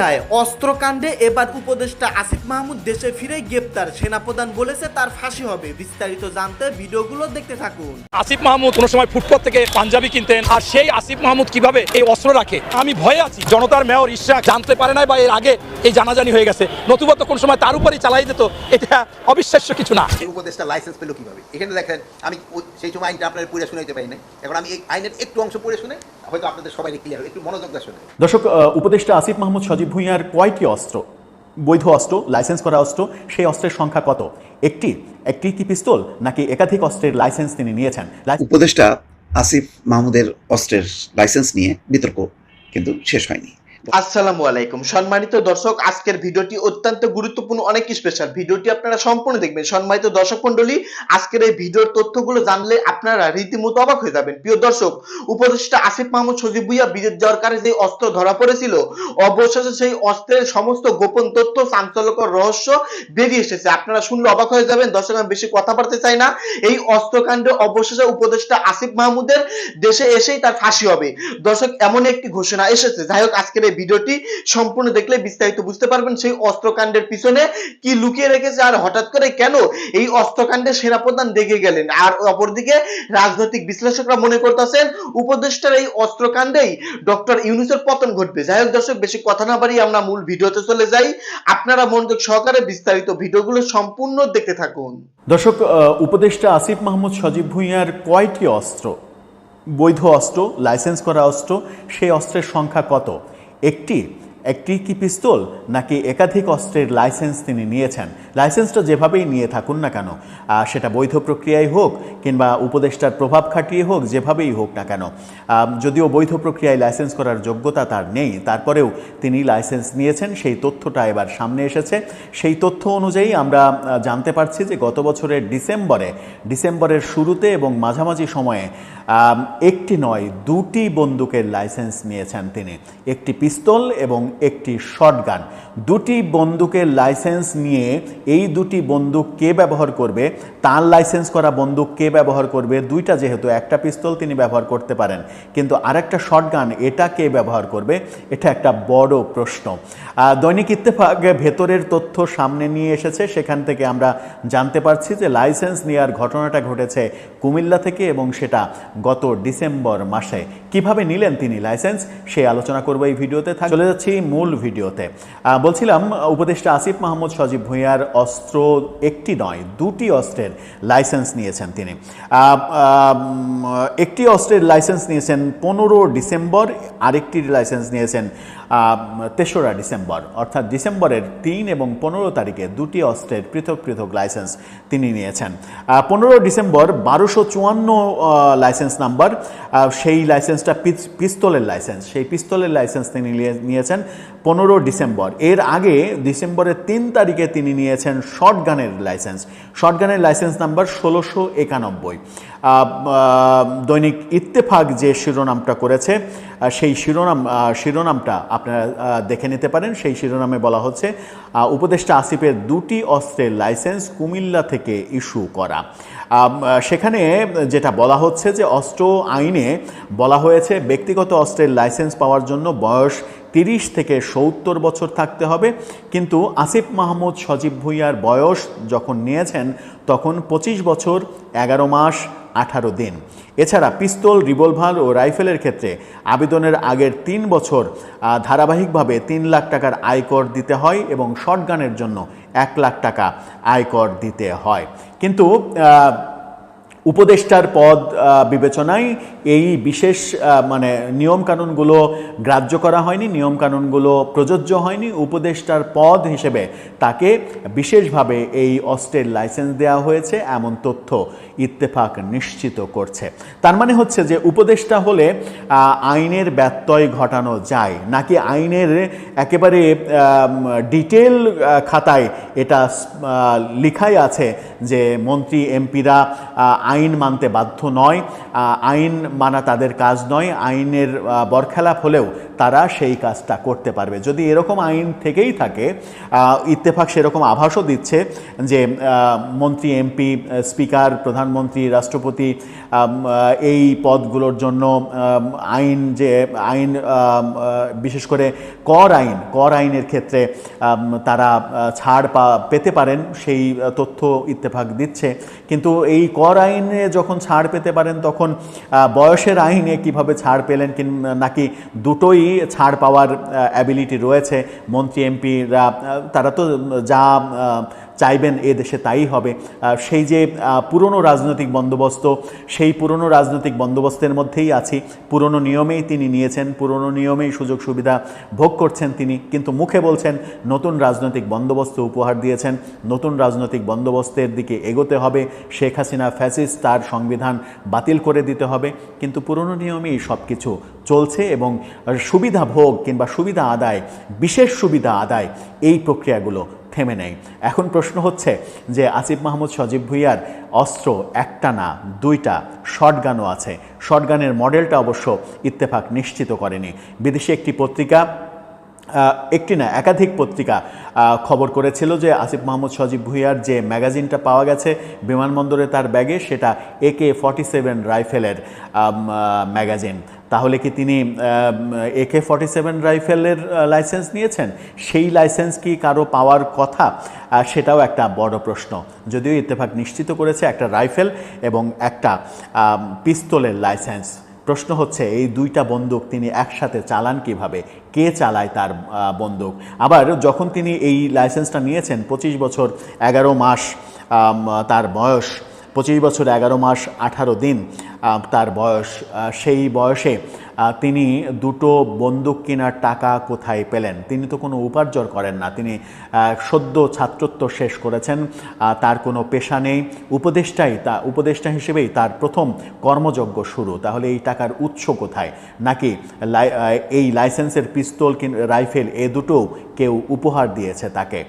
হায় অস্ত্রকাণ্ডে এবার উপদেষ্টা আসিফ মাহমুদ দেশে ফিরে গ্রেপ্তার। সেনাপ্রধান বলেছে তার ফাঁসি হবে। বিস্তারিত জানতে ভিডিওগুলো দেখতে থাকুন। আসিফ মাহমুদ কোনো সময় ফুটপাত থেকে পাঞ্জাবি কিনতেন আর সেই আসিফ মাহমুদ কীভাবে এই অস্ত্র রাখে? আমি ভয়ে আছি। জনতার মেয়র ইশরাক জানতে পারে নাই বা এর আগে এই জানাজানি হয়ে গেছে। নতুবা তো কোন সময় তার উপরই চালাই যেত এটা অবিশ্বাস্য কিছু না। এই উপদেশটা লাইসেন্স পেল কীভাবে? এখানে দেখেন আমি সেই সময় আইনটা আপনার পড়ে শুনাইতে পারি নাই। এখন আমি এই আইনের একটু অংশ পড়ে শুনে হয়তো আপনাদের সবাই ক্লিয়ার একটু মনোযোগ শুনে। দর্শক উপদেষ্টা আসিফ মাহমুদ সজীব ভুঁইয়ার কয়টি অস্ত্র? বৈধ অস্ত্র, লাইসেন্স করা অস্ত্র, সেই অস্ত্রের সংখ্যা কত? একটি একটি কি পিস্তল, নাকি একাধিক অস্ত্রের লাইসেন্স তিনি নিয়েছেন? উপদেষ্টা আসিফ মাহমুদের অস্ত্রের লাইসেন্স নিয়ে বিতর্ক কিন্তু শেষ হয়নি। আসসালামু আলাইকুম। সম্মানিত দর্শক, আজকের ভিডিওটি অত্যন্ত গুরুত্বপূর্ণ, অনেক স্পেশাল ভিডিওটি আপনারা সম্পূর্ণ দেখবেন। সম্মানিত দর্শক মন্ডলী আজকের এই ভিডিওর তথ্যগুলো জানলে আপনারা রীতিমতো অবাক হয়ে যাবেন। প্রিয় দর্শক, উপদেষ্টা আসিফ মাহমুদ সজিব ভুইয়া বিদেশ কারণে যে অস্ত্র ধরা পড়েছিল, অবশেষে সেই অস্ত্রের সমস্ত গোপন তথ্য, চাঞ্চল্যকর রহস্য বেরিয়ে এসেছে। আপনারা শুনলে অবাক হয়ে যাবেন, দর্শক, আমি বেশি কথা বলতে চাই না। এই অস্ত্রকাণ্ডে অবশেষে উপদেষ্টা আসিফ মাহমুদের দেশে এসেই তার ফাঁসি হবে। দর্শক এমন একটি ঘোষণা এসেছে। যাই হোক, আজকের এই ভিডিওটি সম্পূর্ণ দেখলে বিস্তারিত বুঝতে পারবেন সেই অস্ত্রকাণ্ডের পিছনে কি লুকিয়ে রেখেছে আর হঠাৎ করে কেন এই অস্ত্রকাণ্ডে সেনাপ্রধান দেখে গেলেন? আর অপরদিকে রাজনৈতিক বিশ্লেষকরা মনে করতেছেন উপদেষ্টার এই অস্ত্রকাণ্ডেই ডক্টর ইউনুসের পতন ঘটবে। যাই হোক দর্শক, বেশি কথা না বাড়িয়ে আমরা মূল ভিডিওতে চলে যাই। আপনারা মনোযোগ সহকারে বিস্তারিত ভিডিওগুলো সম্পূর্ণ দেখতে থাকুন। দর্শক উপদেষ্টা আসিফ মাহমুদ সজীব ভুঁইয়ার কয়টি অস্ত্র? বৈধ অস্ত্র, লাইসেন্স করা অস্ত্র, সেই অস্ত্রের সংখ্যা কত? একটি একটি কি পিস্তল নাকি একাধিক অস্ত্রের লাইসেন্স তিনি নিয়েছেন? লাইসেন্সটা যেভাবেই নিয়ে থাকুন না কেন সেটা বৈধ প্রক্রিয়ায় হোক কিংবা উপদেষ্টার প্রভাব খাটিয়ে হোক, যেভাবেই হোক না কেন যদিও বৈধ প্রক্রিয়ায় লাইসেন্স করার যোগ্যতা তার নেই, তারপরেও তিনি লাইসেন্স নিয়েছেন, সেই তথ্যটা এবার সামনে এসেছে। সেই তথ্য অনুযায়ী আমরা জানতে পারছি যে গত বছরের ডিসেম্বরে, ডিসেম্বরের শুরুতে এবং মাঝামাঝি সময়ে একটি নয় দুটি বন্দুকের লাইসেন্স নিয়েছেন তিনি। একটি পিস্তল এবং একটি শটগান। দুটি বন্দুকের লাইসেন্স নিয়ে এই দুটি বন্দুক কে ব্যবহার করবে? তার লাইসেন্স করা বন্দুক কে ব্যবহার করবে? দুইটা যেহেতু একটা পিস্তল তিনি ব্যবহার করতে পারেন। কিন্তু আরেকটা শটগান, এটা কে ব্যবহার করবে? এটা একটা বড় প্রশ্ন। দৈনিক ইত্তেফাক ভেতরের তথ্য সামনে নিয়ে এসেছে। সেখান থেকে আমরা জানতে পারছি যে লাইসেন্স নেওয়ার ঘটনাটা ঘটেছে কুমিল্লা থেকে এবং সেটা গত ডিসেম্বর মাসে। কীভাবে নিলেন তিনি লাইসেন্স? সেই আলোচনা করব এই ভিডিওতে। চলে যাচ্ছি মূল ভিডিওতে। বলছিলাম, উপদেষ্টা আসিফ মাহমুদ সজীব ভুঁইয়ার অস্ত্র একটি নয়, দুটি অস্ত্রের লাইসেন্স নিয়েছেন তিনি। একটি অস্ত্রের লাইসেন্স নিয়েছেন পনেরো ডিসেম্বর, আরেকটির লাইসেন্স নিয়েছেন তেসরা ডিসেম্বর, অর্থাৎ ডিসেম্বরের তিন এবং পনেরো তারিখে দুটি অস্ত্রের পৃথক পৃথক লাইসেন্স তিনি নিয়েছেন। পনেরো ডিসেম্বর বারোশো চুয়ান্ন লাইসেন্স নাম্বার সেই লাইসেন্সটা পিস্তলের লাইসেন্স, সেই পিস্তলের লাইসেন্স তিনি নিয়ে- নিয়েছেন পনেরো ডিসেম্বর। এর আগে ডিসেম্বরের তিন তারিখে তিনি নিয়েছেন শর্টগানের লাইসেন্স শর্টগানের লাইসেন্স নাম্বার ষোলোশো একানব্বই। দৈনিক ইত্তেফাক যে শিরোনামটা করেছে সেই শিরোনাম শিরোনামটা আপনারা দেখে নিতে পারেন। সেই শিরোনামে বলা হচ্ছে উপদেষ্টা আসিফের দুটি অস্ত্রের লাইসেন্স কুমিল্লা থেকে ইস্যু করা। সেখানে যেটা বলা হচ্ছে যে অস্ত্র আইনে বলা হয়েছে, ব্যক্তিগত অস্ত্রের লাইসেন্স পাওয়ার জন্য বয়স তিরিশ থেকে সত্তর বছর থাকতে হবে। কিন্তু আসিফ মাহমুদ সজীব ভুইয়ার বয়স যখন নিয়েছেন, তখন পঁচিশ বছর, এগারো মাস, আঠারো দিন। এছাড়া পিস্তল, রিভলভার ও রাইফেলের ক্ষেত্রে আবেদনের আগের তিন বছর ধারাবাহিকভাবে তিন লাখ টাকার আয়কর দিতে হয় এবং শটগানের জন্য এক লাখ টাকা আয়কর দিতে হয়। কিন্তু উপদেষ্টার পদ বিবেচনায় এই বিশেষ মানে নিয়মকানুনগুলো গ্রাহ্য করা হয়নি, নিয়মকানুনগুলো প্রযোজ্য হয়নি। উপদেষ্টার পদ হিসেবে তাকে বিশেষভাবে এই অস্ত্রের লাইসেন্স দেওয়া হয়েছে, এমন তথ্য ইত্তেফাক নিশ্চিত করছে। তার মানে হচ্ছে যে উপদেষ্টা হলে আইনের ব্যত্যয় ঘটানো যায়, নাকি আইনের একেবারে ডিটেল খাতায় এটা লিখাই আছে যে মন্ত্রী, এমপিরা আইন মানতে বাধ্য নয়। আইন মানা তাদের কাজ নয়। আইনের বরখেলাপ হলেও তারা সেই কাজটা করতে পারবে। যদি এরকম আইন থেকেই থাকে ইত্তেফাক সেরকম আভাসও দিচ্ছে যে মন্ত্রী, এমপি স্পিকার, প্রধানমন্ত্রী, রাষ্ট্রপতি এই পদগুলোর জন্য আইন যে, আইন বিশেষ করে কর আইন, কর আইনের ক্ষেত্রে তারা ছাড় পা, পেতে পারেন, সেই তথ্য ইত্তেফাক দিচ্ছে। কিন্তু এই কর আইনে যখন ছাড় পেতে পারেন, তখন বয়সের আইনে কীভাবে ছাড় পেলেন নাকি দুটোই ছাড় পাওয়ার অ্যাবিলিটি রয়েছে। মন্ত্রী এমপিরা তারা তো যা চাইবেন এ দেশে তাই হবে। সেই যে পুরনো রাজনৈতিক বন্দোবস্ত, সেই পুরনো রাজনৈতিক বন্দোবস্তের মধ্যেই আছি। পুরনো নিয়মেই তিনি নিয়েছেন, পুরনো নিয়মেই সুযোগ সুবিধা ভোগ করছেন তিনি। কিন্তু মুখে বলছেন, নতুন রাজনৈতিক বন্দোবস্ত উপহার দিয়েছেন, নতুন রাজনৈতিক বন্দোবস্তের দিকে এগোতে হবে। শেখ হাসিনা ফ্যাসিস তার সংবিধান বাতিল করে দিতে হবে। কিন্তু পুরনো নিয়মেই সব কিছু চলছে এবং সুবিধা ভোগ কিংবা সুবিধা আদায়, বিশেষ সুবিধা আদায় এই প্রক্রিয়াগুলো থেমে নেই। এখন প্রশ্ন হচ্ছে যে আসিফ মাহমুদ, সজীব ভুইয়ার অস্ত্র একটা না দুইটা শটগানও আছে। শটগানের মডেলটা অবশ্য ইত্তেফাক নিশ্চিত করেনি। বিদেশি একটি পত্রিকা একটি না, একাধিক পত্রিকা খবর করেছিল যে আসিফ মাহমুদ, সজীব ভুইয়ার যে ম্যাগাজিনটা পাওয়া গেছে বিমানবন্দরে তার ব্যাগে, সেটা একে ফর্টি সেভেন রাইফেলের ম্যাগাজিন। তাহলে কি তিনি একে ফর্টি সেভেন রাইফেলের লাইসেন্স নিয়েছেন? সেই লাইসেন্স কি কারও পাওয়ার কথা? সেটাও একটা বড় প্রশ্ন। যদিও ইত্তেফাক নিশ্চিত করেছে একটা রাইফেল এবং একটা পিস্তলের লাইসেন্স প্রশ্ন হচ্ছে, এই দুইটা বন্দুক তিনি একসাথে চালান কীভাবে? কে চালায় তার বন্দুক? আবার যখন তিনি এই লাইসেন্সটা নিয়েছেন, পঁচিশ বছর, এগারো মাস তার বয়স পঁচিশ বছর এগারো মাস আঠারো দিন তার বয়স সেই বয়সে তিনি দুটো বন্দুক কেনার টাকা কোথায় পেলেন? তিনি তো কোনো উপার্জন করেন না। তিনি সদ্য ছাত্রত্ব শেষ করেছেন তার কোনো পেশা নেই। উপদেষ্টাই তা, উপদেষ্টা হিসেবেই তার প্রথম কর্মযজ্ঞ শুরু। তাহলে এই টাকার উৎস কোথায়? নাকি এই লাইসেন্সের পিস্তল রাইফেল এ দুটো কেউ উপহার দিয়েছে তাকে?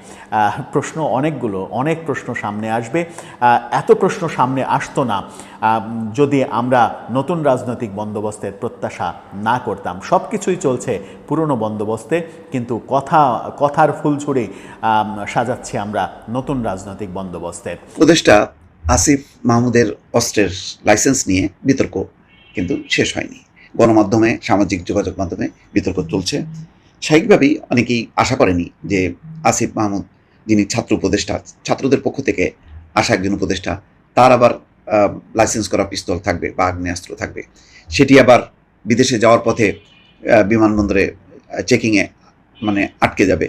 প্রশ্ন অনেকগুলো, অনেক প্রশ্ন সামনে আসবে। এত প্রশ্ন সামনে আসতো না। যদি আমরা নতুন রাজনৈতিক বন্দোবস্তের প্রত্যাশা না করতাম সব কিছুই চলছে পুরনো বন্দোবস্তে, কিন্তু কথা, কথার ফুল ছুড়ে সাজাচ্ছি আমরা নতুন রাজনৈতিক বন্দোবস্তের উপদেষ্টা আসিফ মাহমুদের অস্ত্রের লাইসেন্স নিয়ে বিতর্ক কিন্তু শেষ হয়নি। গণমাধ্যমে, সামাজিক যোগাযোগ মাধ্যমে বিতর্ক চলছে। স্বাভাবিকভাবেই অনেকেই আশা করেনি যে আসিফ মাহমুদ, যিনি ছাত্র উপদেষ্টা, ছাত্রদের পক্ষ থেকে আসা একজন উপদেষ্টা, তার আবার লাইসেন্স করা পিস্তল থাকবে বা আগ্নেয়াস্ত্র থাকবে। সেটি আবার বিদেশে যাওয়ার পথে বিমানবন্দরে চেকিংয়ে মানে আটকে যাবে।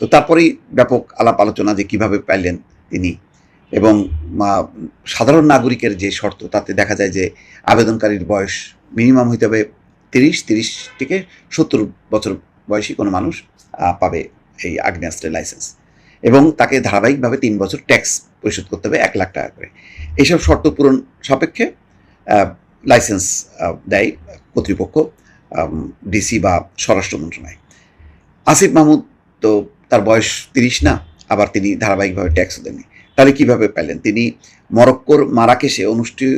তো তারপরেই ব্যাপক আলাপ আলোচনা যে কীভাবে পাইলেন তিনি। এবং সাধারণ নাগরিকের যে শর্ত, তাতে দেখা যায় যে আবেদনকারীর বয়স মিনিমাম হইতে হবে তিরিশ তিরিশ থেকে সত্তর বছর বয়সী কোনো মানুষ পাবে এই আগ্নেয়াস্ত্রের লাইসেন্স এবং তাকে ধারাবাহিকভাবে তিন বছর ট্যাক্স পরিশোধ করতে হবে, এক লাখ টাকা করে। এইসব শর্ত পূরণ সাপেক্ষে লাইসেন্স দেয় কর্তৃপক্ষ ডিসি বা স্বরাষ্ট্র মন্ত্রণালয়। আসিফ মাহমুদ তো তার বয়স তিরিশ না, আবার তিনি ধারাবাহিকভাবে ট্যাক্সও দেননি। তাহলে কীভাবে পেলেন? তিনি মরক্কোর মারাকেশে অনুষ্ঠিত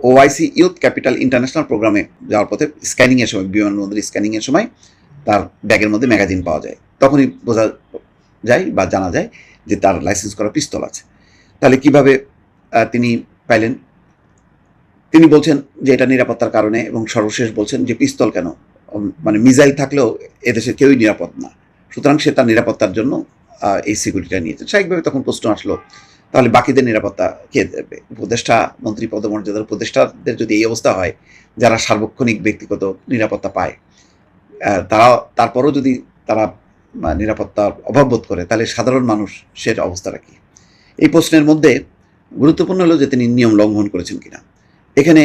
ওআইসি ইউথ ক্যাপিটাল ইন্টারন্যাশনাল প্রোগ্রামে যাওয়ার পথে স্ক্যানিংয়ের সময়, বিমানবন্দরে স্ক্যানিংয়ের সময় তার ব্যাগের মধ্যে ম্যাগাজিন পাওয়া যায়। তখনই বোঝা যায় বা জানা যায় যে তার লাইসেন্স করা পিস্তল আছে। তাহলে কীভাবে তিনি পাইলেন? তিনি বলছেন যে এটা নিরাপত্তার কারণে এবং সর্বশেষ বলছেন যে পিস্তল কেন? মানে মিজাইল থাকলেও এদেশে কেউই নিরাপদ না। সুতরাং সে তার নিরাপত্তার জন্য এই সিকিউরিটিটা নিয়েছে। স্বাভাবিকভাবে তখন প্রশ্ন আসলো, তাহলে বাকিদের নিরাপত্তা কে দেবে? উপদেষ্টা, মন্ত্রী পদমর্যাদার উপদেষ্টাদের যদি এই অবস্থা হয়, যারা সার্বক্ষণিক ব্যক্তিগত নিরাপত্তা পায় তারা তারপরও যদি তারা নিরাপত্তার অভাব বোধ করে, তাহলে সাধারণ মানুষ মানুষের অবস্থাটা কি? এই প্রশ্নের মধ্যে গুরুত্বপূর্ণ হলো যে তিনি নিয়ম লঙ্ঘন করেছেন কিনা। এখানে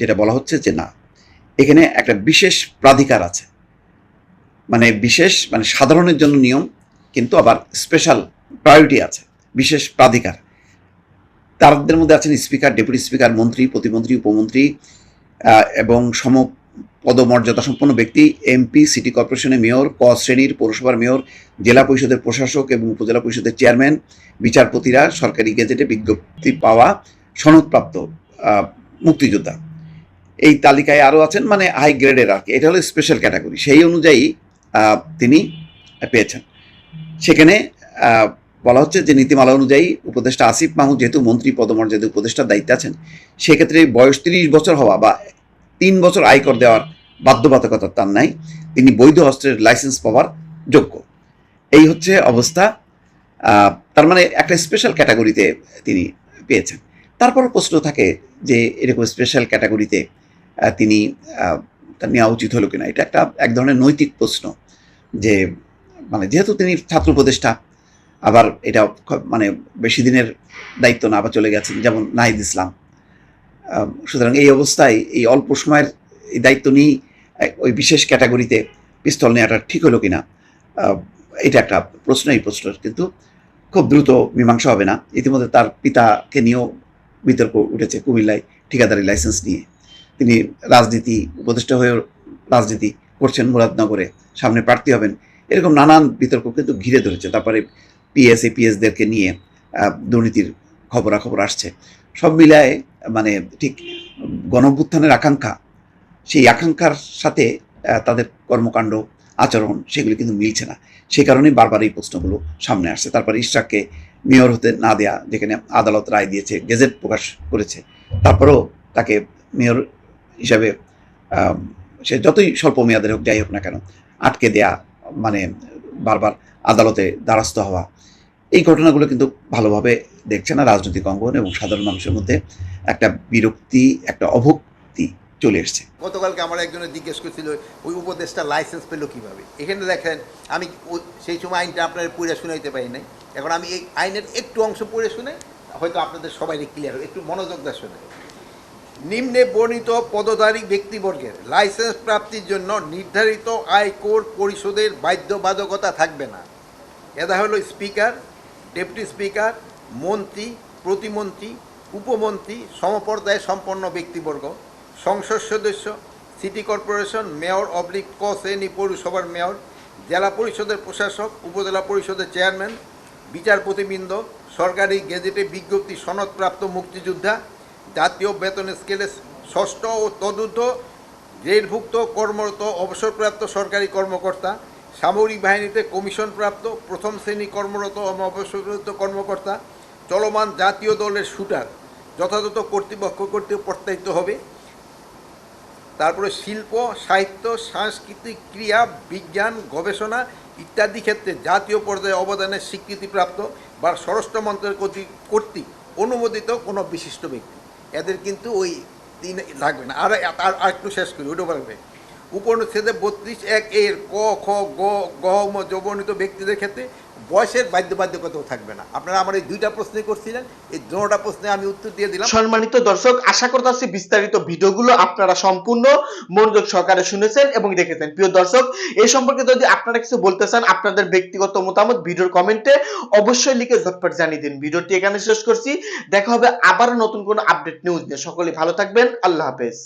যেটা বলা হচ্ছে যে না, এখানে একটা বিশেষ প্রাধিকার আছে। মানে বিশেষ মানে সাধারণের জন্য নিয়ম, কিন্তু আবার স্পেশাল প্রায়োরিটি আছে, বিশেষ প্রাধিকার। তাদের মধ্যে আছেন স্পিকার ডেপুটি স্পিকার মন্ত্রী, প্রতিমন্ত্রী, উপমন্ত্রী এবং সম পদমর্যাদা সম্পন্ন ব্যক্তি এমপি সিটি কর্পোরেশনের মেয়র, ক শ্রেণির পৌরসভার মেয়র, জেলা পরিষদের প্রশাসক এবং উপজেলা পরিষদের চেয়ারম্যান, বিচারপতিরা, সরকারি গেজেটে বিজ্ঞপ্তি পাওয়া সনদপ্রাপ্ত মুক্তিযোদ্ধা। এই তালিকায় আরও আছেন মানে হাই গ্রেডের আর কি, এটা হলো স্পেশাল ক্যাটাগরি সেই অনুযায়ী তিনি পেয়েছেন। সেখানে বলা হচ্ছে যে নীতিমালা অনুযায়ী উপদেষ্টা আসিফ মাহমুদ, যেহেতু মন্ত্রী পদমর্যাদা উপদেষ্টার দায়িত্বে আছেন, সেক্ষেত্রে বয়স তিরিশ বছর হওয়া বা তিন বছর আয়কর দেওয়ার বাধ্যবাধকতা তার নাই। তিনি বৈধ অস্ত্রের লাইসেন্স পাওয়ার যোগ্য। এই হচ্ছে অবস্থা। তার মানে একটা স্পেশাল ক্যাটাগরিতে তিনি পেয়েছেন। তারপর প্রশ্ন থাকে যে এরকম স্পেশাল ক্যাটাগরিতে তিনি তার নেওয়া উচিত হলো কিনা? এটা একটা এক ধরনের নৈতিক প্রশ্ন যে মানে যেহেতু তিনি ছাত্র উপদেষ্টা, আবার এটা মানে বেশি দিনের দায়িত্ব না আবার চলে গেছেন, যেমন নাহিদ ইসলাম। সুতরাং এই অবস্থায় এই অল্প সময়ের এই দায়িত্ব নিয়েই ওই বিশেষ ক্যাটাগরিতে পিস্তল নেওয়াটা ঠিক হলো কিনা এটা একটা প্রশ্ন, এই প্রশ্ন কিন্তু খুব দ্রুত মীমাংসা হবে না। ইতিমধ্যে তার পিতাকে নিয়েও বিতর্ক উঠেছে কুমিল্লায় ঠিকাদারি লাইসেন্স নিয়ে। তিনি রাজনীতি উপদেষ্টা হয়েও রাজনীতি করছেন মুরাদনগরে, সামনে প্রার্থী হবেন। এরকম নানান বিতর্ক কিন্তু ঘিরে ধরেছে। তারপরে পিএস এপিএসদেরকে নিয়ে দুর্নীতির খবরাখবর আসছে। সব মিলায় মানে ঠিক গণভ্যুত্থানের আকাঙ্ক্ষা, সেই আকাঙ্ক্ষার সাথে তাদের কর্মকাণ্ড, আচরণ সেগুলি কিন্তু মিলছে না। সেই কারণেই বারবার এই প্রশ্নগুলো সামনে আসছে। তারপরে ইশরাককে মেয়র হতে না দেয়া, যেখানে আদালত রায় দিয়েছে, গেজেট প্রকাশ করেছে, তারপরেও তাকে মেয়র হিসাবে সে যতই স্বল্প মেয়াদের হোক যাই হোক না কেন, আটকে দেয়া মানে বারবার আদালতে দ্বারস্থ হওয়া এই ঘটনাগুলো কিন্তু ভালোভাবে দেখছে না রাজনৈতিক অঙ্গন এবং সাধারণ মানুষের মধ্যে একটা বিরক্তি, একটা অভক্তি চলে এসছে। গতকালকে আমার একজনে জিজ্ঞেস করছিল, ওই উপদেশটা লাইসেন্স পেল কীভাবে? এখানে দেখেন, আমি সেই সময় আইনটা আপনার পড়ে শুনাইতে পারি নাই। এখন আমি এই আইনের একটু অংশ পড়ে শুনে হয়তো আপনাদের সবাই ক্লিয়ার হবে, একটু মনোযোগ দিয়ে শুনে। নিম্নে বর্ণিত পদধারী ব্যক্তিবর্গের লাইসেন্স প্রাপ্তির জন্য নির্ধারিত আয়কর পরিশোধের বাধ্যবাধকতা থাকবে না। এটা হলো স্পিকার ডেপুটি স্পিকার, মন্ত্রী, প্রতিমন্ত্রী, উপমন্ত্রী সমপর্যায়ে সম্পন্ন ব্যক্তিবর্গ, সংসদ সদস্য, সিটি কর্পোরেশন মেয়র অবলিক ক শ্রেণি পৌরসভার মেয়র, জেলা পরিষদের প্রশাসক, উপজেলা পরিষদের চেয়ারম্যান, বিচারপতিবৃন্দ, সরকারি গেজেটে বিজ্ঞপ্তি সনদপ্রাপ্ত মুক্তিযোদ্ধা, জাতীয় বেতন স্কেলে ষষ্ঠ ও তদুর্ধ গ্রেডভুক্ত কর্মরত অবসরপ্রাপ্ত সরকারি কর্মকর্তা সামরিক বাহিনীতে কমিশনপ্রাপ্ত প্রথম শ্রেণি কর্মরত অবসরপ্রাপ্ত কর্মকর্তা, চলমান জাতীয় দলের শুটার, যথাযথ কর্তৃপক্ষ কর্তৃক প্রত্যায়িত হবে। তারপরে শিল্প, সাহিত্য, সাংস্কৃতিক ক্রিয়া, বিজ্ঞান, গবেষণা ইত্যাদি ক্ষেত্রে জাতীয় পর্যায়ে অবদানের স্বীকৃতিপ্রাপ্ত বা স্বরাষ্ট্র মন্ত্রের কর্তৃক অনুমোদিত কোনো বিশিষ্ট ব্যক্তি। এদের কিন্তু ওই তিন লাগবে না। আর আর একটু শেষ করি ওটা পারবে উপনিষেধে বত্রিশ এক এর ক, খ, গ গহম যৌবনিত ব্যক্তিদের ক্ষেত্রে বয়সের বাধ্য বাধ্যকতাও থাকবে না। আপনারা আমার এই দুইটা প্রশ্নই করছিলেন, এই দুটা প্রশ্নে আমি উত্তর দিয়ে দিলাম। সম্মানিত দর্শক, আশা করতেছি বিস্তারিত ভিডিওগুলো আপনারা সম্পূর্ণ মনোযোগ সহকারে শুনেছেন এবং দেখেছেন। প্রিয় দর্শক এই সম্পর্কে যদি আপনারা কিছু বলতে চান, আপনাদের ব্যক্তিগত মতামত ভিডিওর কমেন্টে অবশ্যই লিখে ঝটপট জানিয়ে দিন। ভিডিওটি এখানে শেষ করছি। দেখা হবে আবার নতুন কোনো আপডেট নিউজ নিয়ে। সকলে ভালো থাকবেন। আল্লাহ হাফেজ।